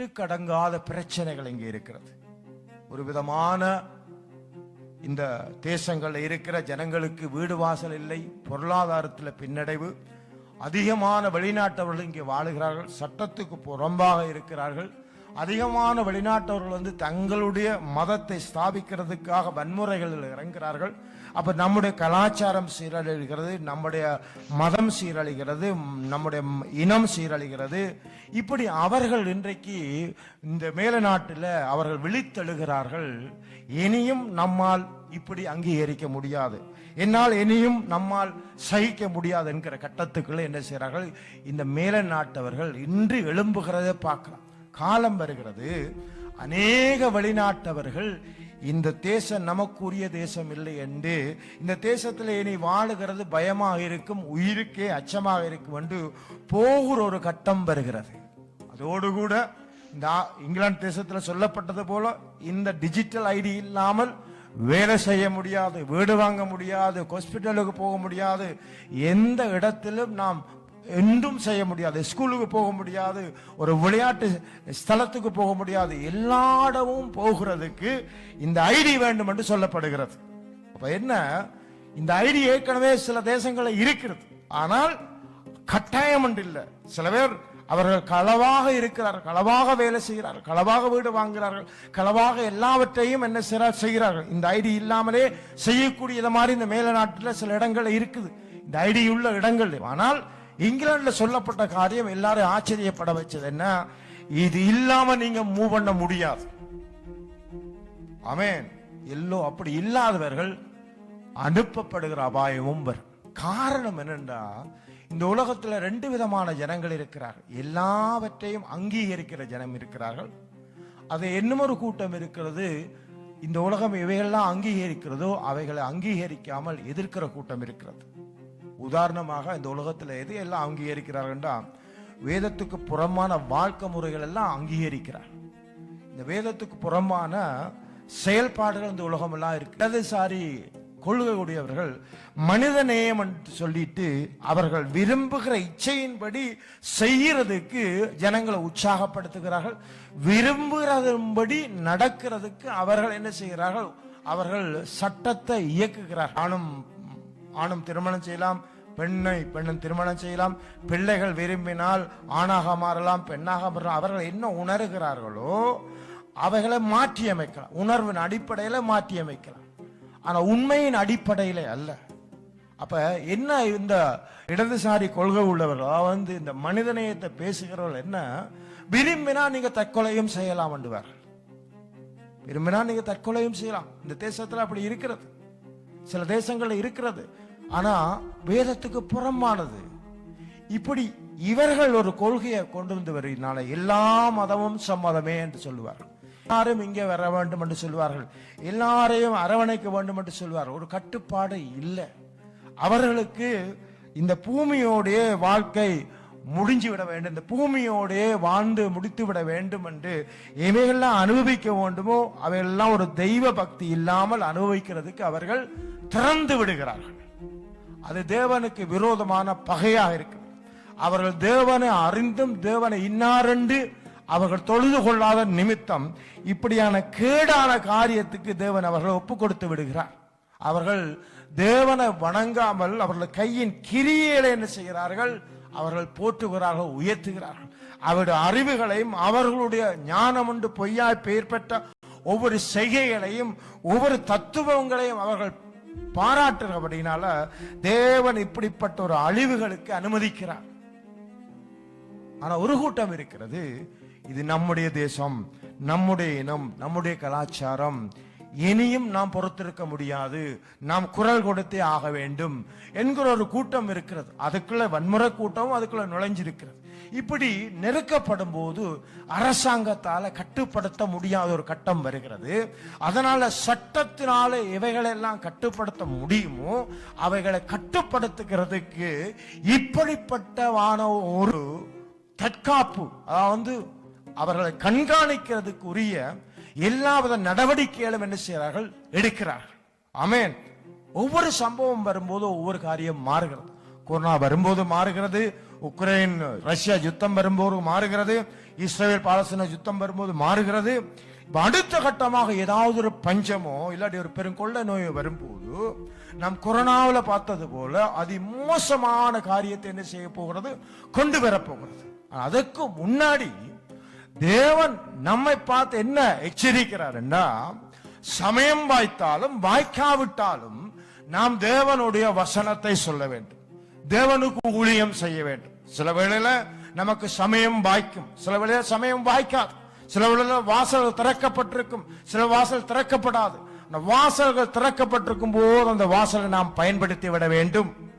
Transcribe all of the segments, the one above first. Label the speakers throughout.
Speaker 1: கட்டுக்கடங்காத பிரச்சனைகள் இங்கே இருக்கிறது. ஒரு விதமான இந்த தேசங்களில் இருக்கிற ஜனங்களுக்கு வீடு வாசல் இல்லை பொருளாதாரத்தில் பின்னடைவு அதிகமான வெளிநாட்டவர்கள் இங்கே வாழுகிறார்கள் சட்டத்துக்கு புறம்பாக இருக்கிறார்கள். அதிகமான வெளிநாட்டவர்கள் வந்து தங்களுடைய மதத்தை ஸ்தாபிக்கிறதுக்காக வன்முறைகளில் இறங்குகிறார்கள். அப்ப நம்முடைய கலாச்சாரம் சீரழிகிறது நம்முடைய மதம் சீரழிகிறது நம்முடைய இனம் சீரழிகிறது. இப்படி அவர்கள் இன்றைக்கு இந்த மேல நாட்டில் அவர்கள் விழித்தெழுகிறார்கள். இனியும் நம்மால் இப்படி அங்கீகரிக்க முடியாது. என்னால் இனியும் நம்மால் சகிக்க முடியாது என்கிற கட்டத்துக்குள்ள என்ன செய்கிறார்கள்? இந்த மேல நாட்டவர்கள் இன்று எழும்புகிறதை பார்க்கலாம். காலம் வருகிறது. அநேக வெளிநாட்டவர்கள் இந்த தேசம் நமக்குரிய தேசம் இல்லை என்று இந்த தேசத்தில் இனி வாழுகிறது பயமாக இருக்கும் உயிருக்கே அச்சமாக இருக்கும் என்று போகிற ஒரு கட்டம் வருகிறது. அதோடு கூட இந்த இங்கிலாந்து தேசத்தில் சொல்லப்பட்டது போல இந்த டிஜிட்டல் ஐடி இல்லாமல் வேலை செய்ய முடியாது வீடு வாங்க முடியாது ஹாஸ்பிட்டலுக்கு போக முடியாது. எந்த இடத்திலும் நாம் என்றும் செய்ய முடியாது. ஸ்கூலுக்கு போக முடியாது. ஒரு விளையாட்டு ஸ்தலத்துக்கு போக முடியாது. எல்லா இடமும் போகிறதுக்கு இந்த ஐடி வேண்டும் என்று சொல்லப்படுகிறது. அப்ப என்ன? இந்த ஐடி ஏற்கனவே சில தேசங்களில் இருக்கிறது. ஆனால் கட்டாயம் என்று இல்லை. சில பேர் அவர்கள் களவாக இருக்கிறார்கள். களவாக வேலை செய்கிறார்கள். களவாக வீடு வாங்குகிறார்கள். களவாக எல்லாவற்றையும் என்ன செய்றா- செய்கிறார்கள். இந்த ஐடி இல்லாமலே செய்யக்கூடியது மாதிரி இந்த மேல நாட்டில் சில இடங்கள் இருக்குது. இந்த ஐடி உள்ள இடங்கள். ஆனால் இங்கிலாந்துல சொல்லப்பட்ட காரியம் எல்லாரும் ஆச்சரியப்பட வச்சது என்ன? இது இல்லாம நீங்க மூவ் பண்ண முடியாது. அமேன் எல்லோ அப்படி இல்லாதவர்கள் அனுப்பப்படுகிற அபாயமும் வரும். காரணம் என்னென்றா இந்த உலகத்துல ரெண்டு விதமான ஜனங்கள் இருக்கிறார்கள். எல்லாவற்றையும் அங்கீகரிக்கிற ஜனம் இருக்கிறார்கள். அது என்னும் ஒரு கூட்டம் இருக்கிறது. இந்த உலகம் இவையெல்லாம் அங்கீகரிக்கிறதோ அவைகளை அங்கீகரிக்காமல் எதிர்க்கிற கூட்டம் இருக்கிறது. உதாரணமாக இந்த உலகத்தில் எது எல்லாம் அங்கீகரிக்கிறார்கள்டா வேதத்துக்கு புறமான வாழ்க்கை முறைகள் எல்லாம் அங்கீகரிக்கிறார். இந்த வேதத்துக்கு புறமான செயல்பாடுகள் இந்த உலகம் எல்லாம் இருக்கு. இடதுசாரி கொள்கை உடையவர்கள் மனித நேயம் என்று சொல்லிட்டு அவர்கள் விரும்புகிற இச்சையின்படி செய்யறதுக்கு ஜனங்களை உற்சாகப்படுத்துகிறார்கள். விரும்புகிறதன்படி நடக்கிறதுக்கு அவர்கள் என்ன செய்கிறார்கள்? அவர்கள் சட்டத்தை இயக்குகிறார்கள். ஆணும் ஆணும் திருமணம் செய்யலாம் பெண்ணை பெண்ணும் திருமணம் செய்யலாம் பிள்ளைகள் விரும்பினால் ஆணாக மாறலாம் பெண்ணாக மாறலாம். அவர்கள் என்ன உணர்கிறார்களோ அவைகளை மாற்றி அமைக்கலாம். உணர்வின் அடிப்படையில் மாற்றி அமைக்கலாம். ஆனால் உண்மையின் அடிப்படையில் அல்ல. அப்ப என்ன இந்த இடதுசாரி கொள்கை உள்ளவர்கள் வந்து இந்த மனிதநேயத்தை பேசுகிறவர்கள் என்ன? விரும்பினா நீங்க தற்கொலையும் செய்யலாம் என்றுவார்கள் விரும்பினா நீங்க தற்கொலையும் செய்யலாம். இந்த தேசத்துல அப்படி இருக்கிறது. சில தேசங்கள்ல இருக்கிறது. ஆனா வேதத்துக்கு புறம்பானது. இப்படி இவர்கள் ஒரு கொள்கையை கொண்டு வந்து வருகிறனால எல்லா மதமும் சம்மதமே என்று சொல்லுவார்கள். எல்லாரும் இங்கே வர வேண்டும் என்று சொல்வார்கள் எல்லாரையும் அரவணைக்க வேண்டும் என்று சொல்வார்கள் ஒரு கட்டுப்பாடு இல்லை. அவர்களுக்கு இந்த பூமியோடைய வாழ்க்கை முடிஞ்சு விட வேண்டும். இந்த பூமியோடே வாழ்ந்து முடித்து விட வேண்டும் என்று எவைகள்லாம் அனுபவிக்க வேண்டுமோ அவையெல்லாம் ஒரு தெய்வ பக்தி இல்லாமல் அனுபவிக்கிறதுக்கு அவர்கள் திறந்து விடுகிறார்கள். அது தேவனுக்கு விரோதமான பகையாக இருக்கிறது அவர்கள் தேவனை அறிந்தும் தேவனை இன்னாரென்று அவர்கள் தொழுது கொள்ளாத நிமித்தம் இப்படியான கேடான காரியத்துக்கு தேவன் அவர்களை ஒப்பு கொடுத்து விடுகிறார். அவர்கள் தேவனை வணங்காமல் அவர்கள் கையின் கிரியைகளை என்ன செய்கிறார்கள்? அவர்கள் போற்றுகிறார்கள் உயர்த்துகிறார்கள். அவருடைய அறிவுகளையும் அவர்களுடைய ஞானம் உண்டு பொய்யாய் பெயர் பெற்ற ஒவ்வொரு செய்கைகளையும் ஒவ்வொரு தத்துவங்களையும் அவர்கள் பாராட்டுறபடினால தேவன் இப்படிப்பட்ட ஒரு அழிவுகளுக்கு அனுமதிக்கிறார். ஆனா ஒரு கூட்டம் இருக்கிறது. இது நம்முடைய தேசம் நம்முடைய இனம் நம்முடைய கலாச்சாரம் இனியும் நாம் பொறுத்திருக்க முடியாது. நாம் குரல் கொடுத்தே ஆக வேண்டும் என்கிற ஒரு கூட்டம் இருக்கிறது. அதுக்குள்ள வன்முறை கூட்டமும் அதுக்குள்ள நுழைஞ்சிருக்கிறது. இப்படி நெருக்கப்படும் போது அரசாங்கத்தால கட்டுப்படுத்த முடியாத ஒரு கட்டம் வருகிறது. அதனால சட்டத்தினால இவைகளெல்லாம் கட்டுப்படுத்த முடியுமோ அவைகளை கட்டுப்படுத்துகிறதுக்கு இப்படிப்பட்டவான ஒரு தற்காப்பு அதாவது அவர்களை கண்காணிக்கிறதுக்கு உரிய எல்லாவித நடவடிக்கைகளும் என்ன செய்கிறார்கள்? எடுக்கிறார்கள். அமேன் ஒவ்வொரு சம்பவம் வரும்போது ஒவ்வொரு காரியம் மாறுகிறது. கொரோனா வரும்போது மாறுகிறது. உக்ரைன் ரஷ்யா யுத்தம் வரும்போது மாறுகிறது. இஸ்ரேல் பாலஸ்தீன யுத்தம் வரும்போது மாறுகிறது. அடுத்த கட்டமாக ஏதாவது ஒரு பஞ்சமோ இல்லாட்டி ஒரு பெருங்கொள்ள நோய் வரும்போது நம் கொரோனாவில் பார்த்தது போல அதி மோசமான காரியத்தை என்ன செய்ய போகிறது? கொண்டு வரப்போகிறது அதற்கு முன்னாடி தேவன் நம்மை பார்த்து என்ன எச்சரிக்கிறார்னா சமயம் வாய்த்தாலும் வாய்க்காவிட்டாலும் நாம் தேவனுடைய வசனத்தை சொல்ல வேண்டும். தேவனுக்கு ஊழியம் செய்ய வேண்டும். சில வேளையில நமக்கு சமயம் வாய்க்கும். சில வேளையில சமயம் வாய்க்காது. சில வேளையில வாசல் திறக்கப்பட்டிருக்கும். சில வாசல் திறக்கப்படாது. அந்த வாசல்கள் திறக்கப்பட்டிருக்கும் போது அந்த வாசலை நாம் பயன்படுத்தி விட வேண்டும்.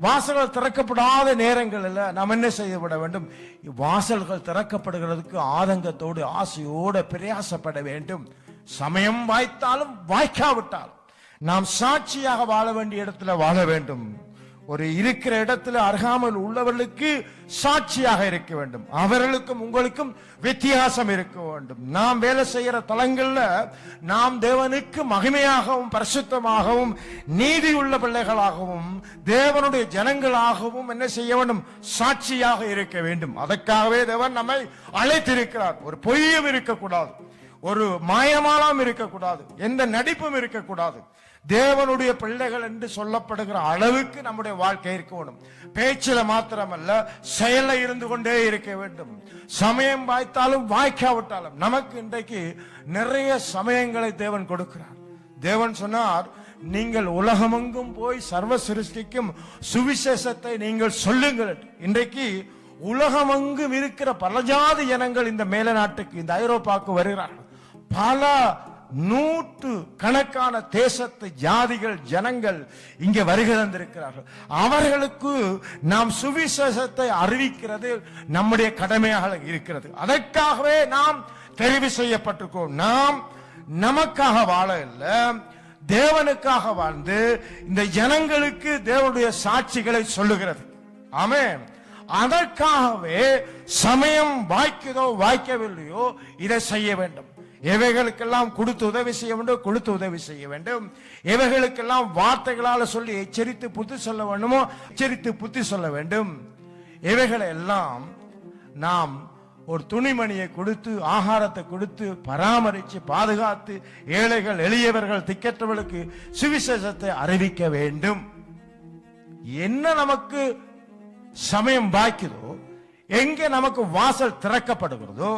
Speaker 1: வாசல்கள் திறக்கப்படாத நேரங்களில் நாம் என்ன செய்யப்பட வேண்டும்? வாசல்கள் திறக்கப்படுகிறதுக்கு ஆதங்கத்தோடு ஆசையோடு பிரயாசப்பட வேண்டும். சமயம் வாய்த்தாலும் வாய்க்காவிட்டாலும். நாம் சாட்சியாக வாழ வேண்டிய இடத்துல வாழ வேண்டும். ஒரு இருக்கிற இடத்துல அருகாமல் உள்ளவர்களுக்கு சாட்சியாக இருக்க வேண்டும். அவர்களுக்கும் உங்களுக்கும் வித்தியாசம் இருக்க வேண்டும். நாம் வேலை செய்கிற தலங்கள்ல நாம் தேவனுக்கு மகிமையாகவும் பரிசுத்தமாகவும் நீதி உள்ள பிள்ளைகளாகவும் தேவனுடைய ஜனங்களாகவும் என்ன செய்ய வேண்டும்? சாட்சியாக இருக்க வேண்டும். அதற்காகவே தேவன் நம்மை அழைத்திருக்கிறார். ஒரு பொய்யும் இருக்கக்கூடாது. ஒரு மாயமாலாம் இருக்கக்கூடாது. எந்த நடிப்பும் இருக்கக்கூடாது. தேவனுடைய பிள்ளைகள் என்று சொல்லப்படுகிற அளவுக்கு நம்முடைய வாழ்க்கை இருக்க வேண்டும். பேச்சில மாத்திரமல்ல செயல இருந்து கொண்டே இருக்க வேண்டும். சமயம் வாய்த்தாலும் வாய்க்காவிட்டாலும் நமக்கு இன்றைக்கு நிறைய சமயங்களை தேவன் கொடுக்கிறார். தேவன் சொன்னார் நீங்கள் உலகமெங்கும் போய் சர்வ சிருஷ்டிக்கும் சுவிசேஷத்தை நீங்கள் சொல்லுங்கள். இன்றைக்கு உலகமெங்கும் இருக்கிற பல ஜாதி ஜனங்கள் இந்த மேல நாட்டுக்கு இந்த ஐரோப்பாவுக்கு வருகிறார்கள். பல நூற்று கணக்கான தேசத்து ஜாதிகள் ஜனங்கள் இங்கே வருகை தந்திருக்கிறார்கள் அவர்களுக்கு நாம் சுவிசேஷத்தை அறிவிக்கிறது நம்முடைய கடமையாக இருக்கிறது. அதற்காகவே நாம் தெரிவு செய்யப்பட்டிருக்கோம். நாம் நமக்காக வாழ இல்லை தேவனுக்காக வாழ்ந்து இந்த ஜனங்களுக்கு தேவனுடைய சாட்சிகளை சொல்லுகிறது. ஆமே அதற்காகவே சமயம் வாய்க்குதோ வாய்க்கவில்லையோ இதை செய்ய வேண்டும். எவைகளுக்கெல்லாம் கொடுத்து உதவி செய்ய வேண்டும் கொடுத்து உதவி செய்ய வேண்டும். எவைகளுக்கெல்லாம் வார்த்தைகளால் சொல்லி எச்சரித்து புத்தி சொல்ல வேண்டுமோ எச்சரித்து புத்தி சொல்ல வேண்டும். இவைகளை எல்லாம் நாம் ஒரு துணிமணியை கொடுத்து ஆகாரத்தை கொடுத்து பராமரித்து பாதுகாத்து ஏழைகள் எளியவர்கள் திக்கற்றவர்களுக்கு சுவிசேஷத்தை அறிவிக்க வேண்டும். என்ன நமக்கு சமயம் பாய்க்குதோ எங்கே நமக்கு வாசல் திறக்கப்படுகிறதோ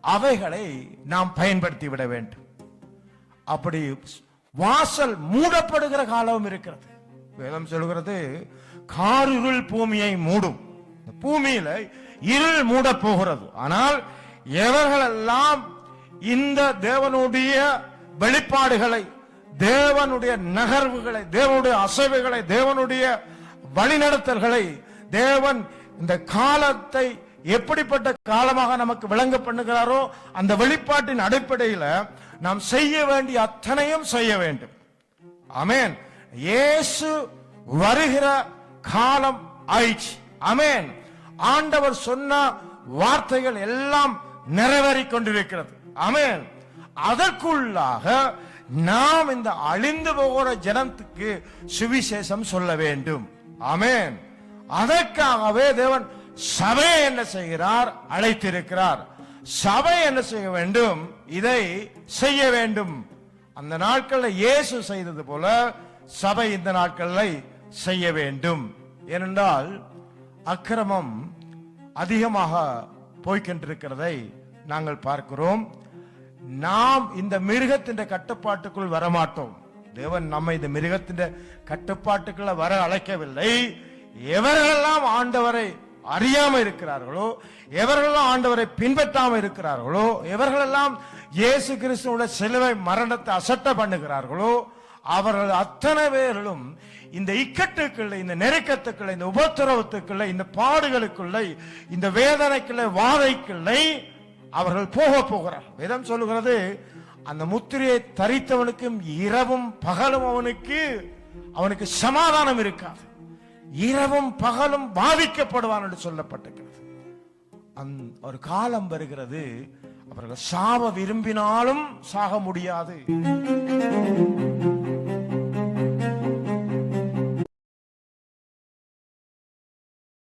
Speaker 1: அவைகளை நாம் பயன்படுத்தி விட வேண்டும். அப்படி வாசல் மூடப்படுகிற காலம் இருக்கிறது. வேதம் சொல்கிறது காரிருள் பூமியை மூடும். இந்த பூமியில இருள் மூட போகிறது. ஆனால் எவர்களெல்லாம் இந்த தேவனுடைய வெளிப்பாடுகளை தேவனுடைய நகர்வுகளை தேவனுடைய அசைவுகளை தேவனுடைய வழிநடத்தல்களை தேவன் இந்த காலத்தை எப்படிப்பட்ட காலமாக நமக்கு விளங்க பண்ணுகிறாரோ அந்த வெளிப்பாட்டின் அடிப்படையில் நாம் செய்ய வேண்டிய அத்தனையும் செய்ய வேண்டும். அமேன் இயேசு வருகிற காலம் ஆயிடுச்சு அமேன் ஆண்டவர் சொன்ன வார்த்தைகள் எல்லாம் நிறைவேறி கொண்டிருக்கிறது. அமேன் அதற்குள்ளாக நாம் இந்த அழிந்து போகிற ஜனத்துக்கு சுவிசேஷம் சொல்ல வேண்டும். அமேன் அதற்காகவே தேவன் சபை என்ன செய்கிறார்? அழைத்திருக்கிறார். சபை என்ன செய்ய வேண்டும்? இதை செய்ய வேண்டும். அந்த நாட்களில் இயேசு செய்தது போல சபை இந்த நாட்களில் செய்ய வேண்டும். ஏனென்றால் அக்கிரமம் அதிகமாக போய்கொண்டிருக்கிறதை நாங்கள் பார்க்கிறோம். நாம் இந்த மிருகத்தின் கட்டுப்பாட்டுக்குள் வரமாட்டோம். தேவன் நம்மை இந்த மிருகத்தின் கட்டுப்பாட்டுக்குள்ள வர அழைக்கவில்லை. எவரெல்லாம் ஆண்டவரை அறியாம இருக்கிறார்களோ எவர்களெல்லாம் ஆண்டவரை பின்பற்றாம இருக்கிறார்களோ எவர்களெல்லாம் இயேசு கிறிஸ்துவோட சிலுவை மரணத்தை அசட்ட பண்ணுகிறார்களோ அவர்கள் அத்தனை பேர்களும் இந்த இக்கட்டுக்குள்ள இந்த நெருக்கத்துக்குள்ள இந்த உபத்திரவத்துக்குள்ள இந்த பாடுகளுக்குள்ள இந்த வேதனைக்குள்ள வாதைக்குள்ளை அவர்கள் போக போகிறார். வேதம் சொல்லுகிறது அந்த முத்திரையை தரித்தவனுக்கும் இரவும் பகலும் அவனுக்கு அவனுக்கு சமாதானம் இருக்காது. இரவும் பகலும் பாதிக்கப்படுவான் என்று சொல்லப்பட்டிருக்கிறது. அந் ஒரு காலம் வருகிறது அவர்கள் சாவ விரும்பினாலும் சாக முடியாது.